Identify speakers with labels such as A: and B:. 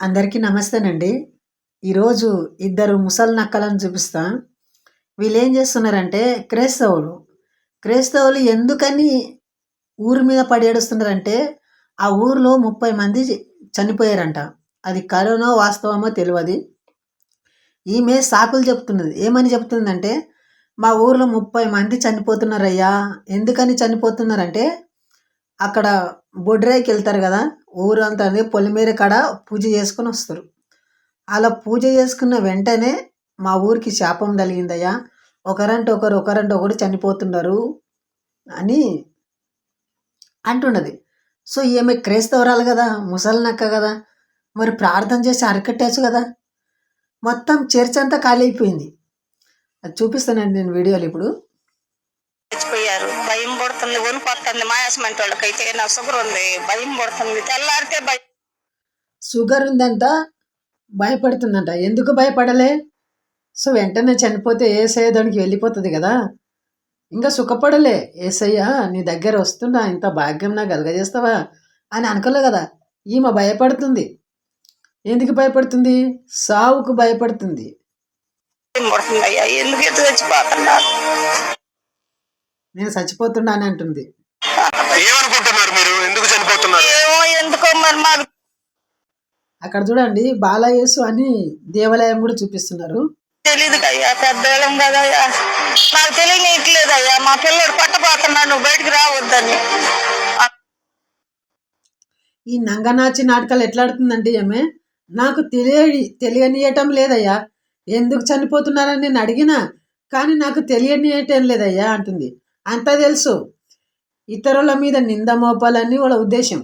A: అందరికీ నమస్తేనండి. ఈరోజు ఇద్దరు ముసలి నక్కలను చూపిస్తా. వీళ్ళు ఏం చేస్తున్నారంటే క్రైస్తవులు. క్రైస్తవులు ఎందుకని ఊరి మీద పడి ఏడుస్తున్నారంటే ఆ ఊరిలో ముప్పై మంది చనిపోయారంట. అది కరోనా వాస్తవమో తెలియదు ఈమె సాకులు చెప్తున్నది. ఏమని చెప్తుందంటే మా ఊర్లో ముప్పై మంది చనిపోతున్నారయ్యా. ఎందుకని చనిపోతున్నారంటే అక్కడ బొడ్రాయికి వెళ్తారు కదా ఊరంతా పొలిమేర కాడ పూజ చేసుకుని వస్తారు. అలా పూజ చేసుకున్న వెంటనే మా ఊరికి శాపం కలిగిందయ్యా ఒకరంటే ఒకరు ఒకరంటే ఒకరు చనిపోతున్నారు అని అంటున్నది. సో ఈమె క్రైస్తవరాలు కదా ముసలినక్క కదా మరి ప్రార్థన చేసి అరికట్టచ్చు కదా. మొత్తం చర్చ్ అంతా ఖాళీ అయిపోయింది. అది చూపిస్తానండి నేను వీడియోలు ఇప్పుడు.
B: భయం పడుతుంది వణుకొస్తుంది మాయాసమంటి వాళ్ళకైతే నా షుగర్ ఉంది భయం పడుతుంది తెల్లారితే భయం.
A: షుగర్ ఉందంట భయపడుతుందంట. ఎందుకు భయపడలే? సో వెంటనే చనిపోతే ఏసయ్య దానికి వెళ్ళిపోతుంది కదా. ఇంకా సుఖపడలే. ఏసయ్య నీ దగ్గర వస్తున్నా ఇంత భాగ్యం నాకు కలగజేస్తావా? అని అనుకోలే కదా. ఈమె భయపడుతుంది. ఎందుకు భయపడుతుంది? సావుకు భయపడుతుంది.
B: ఎందుకు
A: నేను చచ్చిపోతున్నాను అంటుంది.
C: ఏమనుకుంటున్నారు మీరు? ఎందుకు చనిపోతున్నారు?
B: ఏమో ఎందుకో మరి మాకు
A: అక్కడ చూడండి బాలయేసు అని దేవాలయం కూడా చూపిస్తున్నారు.
B: తెలియదు అయ్యా పెద్దవాళ్ళం కదా. అయ్యా నాకు అయ్యా మా పిల్లడు పట్టపోతున్నాడు నువ్వు బయటికి రావద్దని.
A: ఈ నంగనాచి నాటకాలు ఎట్లా ఆడుతుందంటే ఏమే నాకు తెలియ తెలియనియటం లేదయ్యా. ఎందుకు చనిపోతున్నారని నేను అడిగినా కానీ నాకు తెలియనియటం లేదయ్యా అంటుంది. అంతా తెలుసు. ఇతరుల మీద నింద మోపాలని వాళ్ళ ఉద్దేశం